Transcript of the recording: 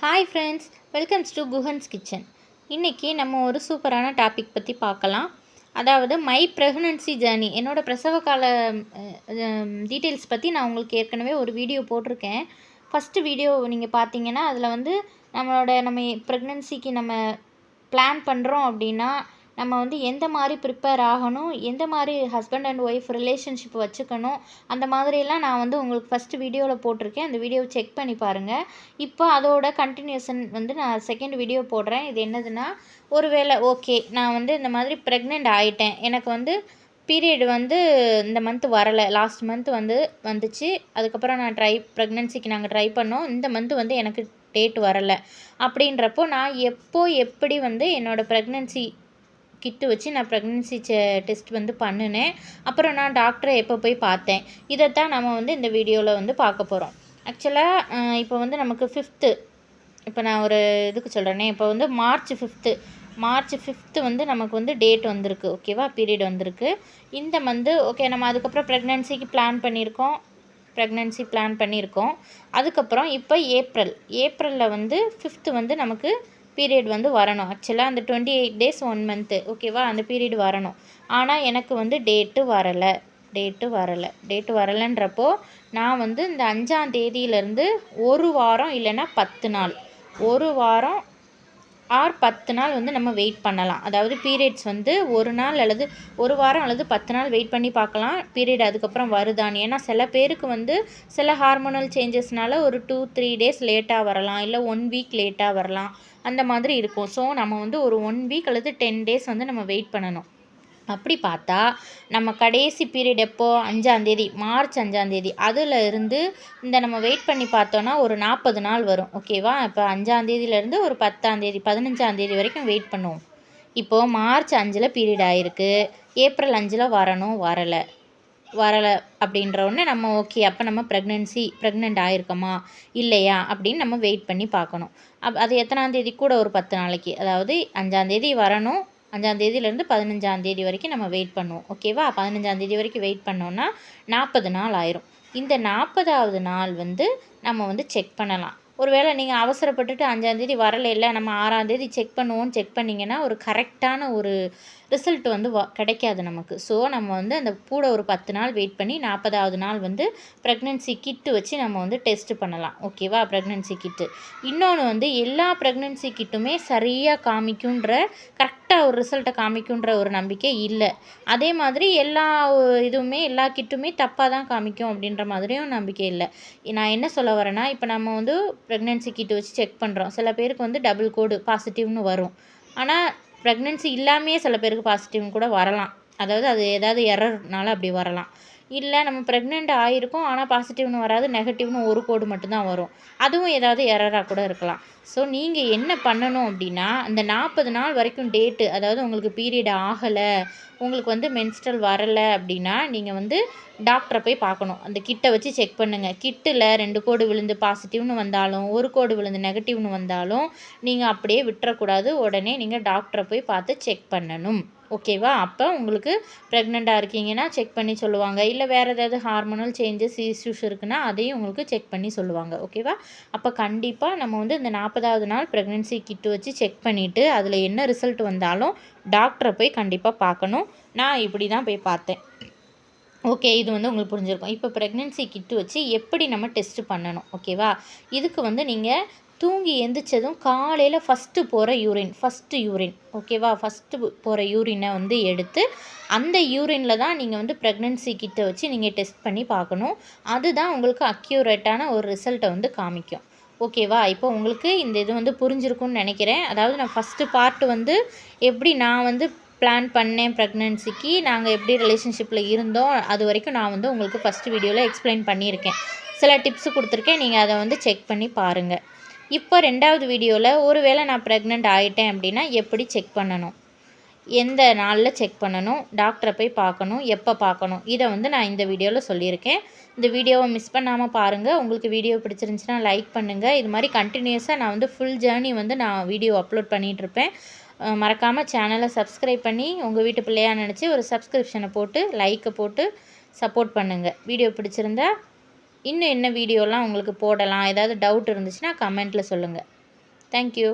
Hi friends welcomes to Guhan's kitchen இன்றைக்கி நம்ம ஒரு சூப்பரான டாபிக் பற்றி பார்க்கலாம். அதாவது மை ப்ரெக்னன்சி ஜேர்னி என்னோடய பிரசவ கால டீட்டெயில்ஸ் பற்றி நான் உங்களுக்கு ஏற்கனவே ஒரு வீடியோ போட்டிருக்கேன். ஃபஸ்ட்டு வீடியோ நீங்கள் பார்த்தீங்கன்னா அதில் வந்து நம்மளோட நம்ம ப்ரெக்னன்சிக்கு நம்ம பிளான் பண்ணுறோம் அப்படின்னா நம்ம வந்து எந்த மாதிரி ப்ரிப்பேர் ஆகணும் எந்த மாதிரி ஹஸ்பண்ட் அண்ட் ஒய்ஃப் ரிலேஷன்ஷிப் வச்சுக்கணும் அந்த மாதிரியெல்லாம் நான் வந்து உங்களுக்கு ஃபஸ்ட்டு வீடியோவில் போட்டிருக்கேன். அந்த வீடியோவை செக் பண்ணி பாருங்கள் இப்போ அதோட கண்டினியூஷன் வந்து நான் செகண்ட் வீடியோ போடுறேன். இது என்னதுன்னா ஒருவேளை ஓகே நான் வந்து இந்த மாதிரி ப்ரெக்னென்ட் ஆகிட்டேன் எனக்கு வந்து பீரியட் வந்து இந்த மந்த் வரலை. லாஸ்ட் மந்த் வந்து வந்துச்சு. அதுக்கப்புறம் நான் ட்ரை ப்ரெக்னென்சிக்கு நாங்கள் ட்ரை பண்ணோம். இந்த மந்த் வந்து எனக்கு டேட் வரலை. அப்படின்றப்போ நான் எப்போ எப்படி வந்து என்னோடய ப்ரெக்னென்சி கிட்டு வச்சு நான் ப்ரெக்னென்சி டெஸ்ட் வந்து பண்ணினேன். அப்புறம் நான் டாக்டரை எப்போ போய் பார்த்தேன். இதைத்தான் நம்ம வந்து இந்த வீடியோவில் வந்து பார்க்க போகிறோம் ஆக்சுவலாக இப்போ வந்து நமக்கு ஃபிஃப்த்து இப்போ நான் ஒரு இதுக்கு சொல்கிறேனே இப்போ வந்து மார்ச் ஃபிஃப்த்து மார்ச் ஃபிஃப்த்து வந்து நமக்கு வந்து டேட் வந்திருக்கு ஓகேவா பீரியட் வந்திருக்கு. இந்த மந்த்து ஓகே நம்ம அதுக்கப்புறம் ப்ரெக்னென்சிக்கு பிளான் பண்ணியிருக்கோம். ப்ரெக்னென்சி பிளான் பண்ணியிருக்கோம். அதுக்கப்புறம் இப்போ ஏப்ரல் ஏப்ரலில் வந்து ஃபிஃப்த்து வந்து நமக்கு பீரியட் வந்து வரணும். ஆக்சுவலாக அந்த twenty eight days one month ஓகேவா அந்த பீரியட் வரணும். ஆனால் எனக்கு வந்து டேட்டு வரலை. டேட்டு வரலை. டேட்டு வரலைன்றப்போ நான் வந்து இந்த அஞ்சாம் தேதியிலேருந்து ஒரு வாரம் இல்லைன்னா பத்து நாள். ஒரு வாரம் ஆர் பத்து நாள் வந்து நம்ம வெயிட் பண்ணலாம். அதாவது பீரியட்ஸ் வந்து ஒரு நாள் அல்லது ஒரு வாரம் அல்லது பத்து நாள் வெயிட் பண்ணி பார்க்கலாம். பீரியட் அதுக்கப்புறம் வருதான்னு. ஏன்னா சில பேருக்கு வந்து சில ஹார்மோனல் சேஞ்சஸ்னால ஒரு டூ த்ரீ டேஸ் லேட்டாக வரலாம். இல்லை ஒன் வீக் லேட்டாக வரலாம். அந்த மாதிரி இருக்கும். ஸோ நம்ம வந்து ஒரு ஒன் வீக் அல்லது டென் டேஸ் வந்து நம்ம வெயிட் பண்ணணும். அப்படி பார்த்தா நம்ம கடைசி பீரியட் எப்போ? அஞ்சாந்தேதி மார்ச் அஞ்சாந்தேதி அதில் இருந்து இந்த நம்ம வெயிட் பண்ணி பார்த்தோன்னா ஒரு நாற்பது நாள் வரும். ஓகேவா இப்போ அஞ்சாந்தேதியிலேருந்து ஒரு பத்தாந்தேதி பதினஞ்சாந்தேதி வரைக்கும் வெயிட் பண்ணுவோம். இப்போது மார்ச் அஞ்சில் பீரியட் ஆகிருக்கு ஏப்ரல் அஞ்சில் வரணும் வரலை. வரலை அப்படின்ற உடனே நம்ம ஓகே அப்போ நம்ம ப்ரெக்னென்சி ப்ரெக்னென்ட் ஆகிருக்கோமா இல்லையா? அப்படின்னு நம்ம வெயிட் பண்ணி பார்க்கணும். அப் அது எத்தனாந்தேதி கூட ஒரு பத்து நாளைக்கு. அதாவது அஞ்சாந்தேதி வரணும் அஞ்சாந்தேதியிலேருந்து பதினஞ்சாந்தேதி வரைக்கும் நம்ம வெயிட் பண்ணுவோம். ஓகேவா பதினஞ்சாந்தேதி வரைக்கும் வெயிட் பண்ணோன்னா நாற்பது நாள் ஆயிரும். இந்த நாற்பதாவது நாள் வந்து நம்ம வந்து செக் பண்ணலாம். ஒருவேளை நீங்கள் அவசரப்பட்டுட்டு அஞ்சாந்தேதி வரலை இல்லை நம்ம ஆறாந்தேதி செக் பண்ணுவோம் செக் பண்ணிங்கன்னா ஒரு கரெக்டான ஒரு ரிசல்ட் வந்து வ கிடைக்காது நமக்கு. ஸோ நம்ம வந்து அந்த கூட ஒரு பத்து நாள் வெயிட் பண்ணி நாற்பதாவது நாள் வந்து ப்ரெக்னென்சி கிட்டு வச்சு நம்ம வந்து டெஸ்ட் பண்ணலாம். ஓகேவா ப்ரெக்னென்சி கிட்டு இன்னொன்று வந்து எல்லா ப்ரெக்னென்சி கிட்டுமே சரியாக காமிக்குன்ற கரெக்ட் கரெக்டாக ஒரு ரிசல்ட்டை காமிக்குன்ற ஒரு நம்பிக்கை இல்லை. அதே மாதிரி எல்லா இதுவுமே எல்லா கிட்டுமே தப்பாக தான் காமிக்கும் அப்படின்ற மாதிரியும் நம்பிக்கை இல்லை. நான் என்ன சொல்ல வரேன்னா இப்போ நம்ம வந்து ப்ரெக்னென்சி கிட்டு வச்சு செக் பண்ணுறோம் சில பேருக்கு வந்து டபுள் கோடு பாசிட்டிவ்னு வரும். ஆனால் ப்ரெக்னென்சி இல்லாமையே சில பேருக்கு பாசிட்டிவ்னு கூட வரலாம். அதாவது அது ஏதாவது எரர்னால அப்படி வரலாம். இல்லை நம்ம ப்ரெக்னென்ட் ஆகிருக்கோம் ஆனால் பாசிட்டிவ்னு வராது நெகட்டிவ்னு ஒரு கோடு மட்டும்தான் வரும். அதுவும் ஏதாவது எரராக கூட இருக்கலாம். ஸோ நீங்கள் என்ன பண்ணணும் அப்படின்னா அந்த நாற்பது நாள் வரைக்கும் டேட்டு அதாவது உங்களுக்கு பீரியட் ஆகலை உங்களுக்கு வந்து மென்ஸ்ட்ரல் வரலை அப்படின்னா நீங்கள் வந்து டாக்டரை போய் பார்க்கணும். அந்த கிட்டை வச்சு செக் பண்ணுங்கள் கிட்டில் ரெண்டு கோடு விழுந்து பாசிட்டிவ்னு வந்தாலும் ஒரு கோடு விழுந்து நெகட்டிவ்னு வந்தாலும் நீங்கள் அப்படியே விட்டுறக்கூடாது. உடனே நீங்கள் டாக்டரை போய் பார்த்து செக் பண்ணணும். ஓகேவா? அப்போ உங்களுக்கு ப்ரெக்னெண்ட்டாக இருக்கீங்கன்னா செக் பண்ணி சொல்லுவாங்க. இல்லை வேறு ஏதாவது ஹார்மோனல் சேஞ்சஸ் இஷ்யூஸ் இருக்குன்னா அதையும் உங்களுக்கு செக் பண்ணி சொல்லுவாங்க. ஓகேவா? அப்போ கண்டிப்பாக நம்ம வந்து இந்த நாற்பதாவது நாள் ப்ரெக்னென்சி கிட்டு வச்சு செக் பண்ணிவிட்டு அதில் என்ன ரிசல்ட் வந்தாலும் டாக்டரை போய் கண்டிப்பாக பார்க்கணும். நான் இப்படி தான் போய் பார்த்தேன். ஓகே இது வந்து உங்களுக்கு புரிஞ்சிருக்கும். இப்போ ப்ரெக்னென்சி கிட்டு வச்சு எப்படி நம்ம டெஸ்ட்டு பண்ணணும்? ஓகேவா? இதுக்கு வந்து நீங்கள் தூங்கி எந்திரிச்சதும் காலையில் ஃபஸ்ட்டு போகிற யூரின் ஃபஸ்ட்டு யூரின் ஓகேவா ஃபஸ்ட்டு போகிற யூரினை வந்து எடுத்து அந்த யூரினில் தான் நீங்கள் வந்து ப்ரெக்னென்சி கிட்ட வச்சு நீங்கள் டெஸ்ட் பண்ணி பார்க்கணும். அதுதான் உங்களுக்கு அக்யூரேட்டான ஒரு ரிசல்ட்டை வந்து காமிக்கும். ஓகேவா இப்போ உங்களுக்கு இந்த இது வந்து புரிஞ்சிருக்கும்னு நினைக்கிறேன். அதாவது நான் ஃபஸ்ட்டு பார்ட்டு வந்து எப்படி நான் வந்து பிளான் பண்ணேன் ப்ரெக்னென்சிக்கு நாங்கள் எப்படி ரிலேஷன்ஷிப்பில் இருந்தோம் அது வரைக்கும் நான் வந்து உங்களுக்கு ஃபஸ்ட்டு வீடியோவில் எக்ஸ்பிளைன் பண்ணியிருக்கேன். சில டிப்ஸு கொடுத்துருக்கேன். நீங்கள் அதை வந்து செக் பண்ணி பாருங்கள் இப்போ ரெண்டாவது வீடியோவில் ஒரு வேளை நான் ப்ரெக்னென்ட் ஆகிட்டேன் அப்படின்னா எப்படி செக் பண்ணணும்? எந்த நாளில் செக் பண்ணணும்? டாக்டரை போய் பார்க்கணும். எப்போ பார்க்கணும்? இதை வந்து நான் இந்த வீடியோவில் சொல்லியிருக்கேன். இந்த வீடியோவை மிஸ் பண்ணாமல் பாருங்கள் உங்களுக்கு வீடியோ பிடிச்சிருந்துச்சின்னா லைக் பண்ணுங்கள் இது மாதிரி கண்டினியூஸாக நான் வந்து ஃபுல் ஜேர்னி வந்து நான் வீடியோ அப்லோட் பண்ணிகிட்ருப்பேன் மறக்காமல் சேனலை சப்ஸ்கிரைப் பண்ணி உங்கள் வீட்டு பிள்ளையாக நினச்சி ஒரு சப்ஸ்கிரிப்ஷனை போட்டு லைக்கை போட்டு சப்போர்ட் பண்ணுங்கள் வீடியோ பிடிச்சிருந்தா இன்னும் என்ன வீடியோலாம் உங்களுக்கு போடலாம்? ஏதாவது டவுட் இருந்துச்சுன்னா கமெண்ட்டில் சொல்லுங்கள் தேங்க்யூ